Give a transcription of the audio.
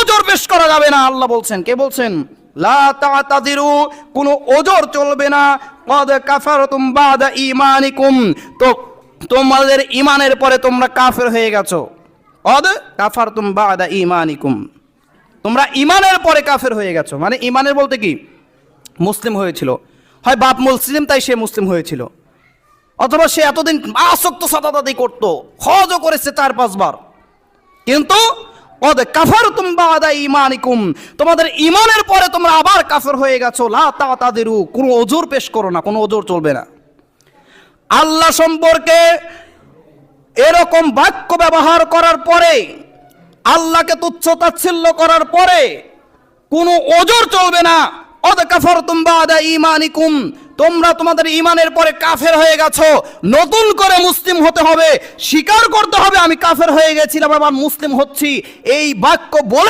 ওজোর পেশ করা যাবে না, আল্লাহ বলছেন। কে বলছেন? লা তাতাদিরু কোনো ওজোর চলবে না। কদ কাফারতুম বাদা ঈমানিকুম, তো তোমাদের ঈমানের পরে তোমরা কাফের হয়ে গেছো। কদ কাফারতুম বাদা ঈমানিকুম, তোমরা ঈমানের পরে কাফের হয়ে গেছো। মানে ইমানের বলতে কি? মুসলিম হয়েছিল। হয় বাপ মুসলিম, তাই সে মুসলিম হয়েছিল। অথবা সে এতদিন আসক্ত সাদাদাদি করতো, হজও করেছে চার পাঁচবার। কিন্তু ওদের কাফার তুমবা আদা ইমানিকুম তোমাদের ইমানের পরে তোমরা আবার কাফের হয়ে গেছো। লা তা তাদেরু কোনো ওজোর পেশ করো না, কোনো ওজোর চলবে না। আল্লাহ সম্পর্কে এরকম বাক্য ব্যবহার করার পরে, আল্লাহকে তুচ্ছ তাচ্ছিল্য করার পরে, কোনো ওজোর চলবে না। অদ কাফার তুম্বা আদা ইমানিকুম তোমরা তোমাদের ইমানের পরে কাফের হয়ে গেছো। নতুন করে মুসলিম হতে হবে। স্বীকার করতে হবে, আমি কাফের হয়ে গেছিলাম, আবার মুসলিম হচ্ছি। এই বাক্য বলে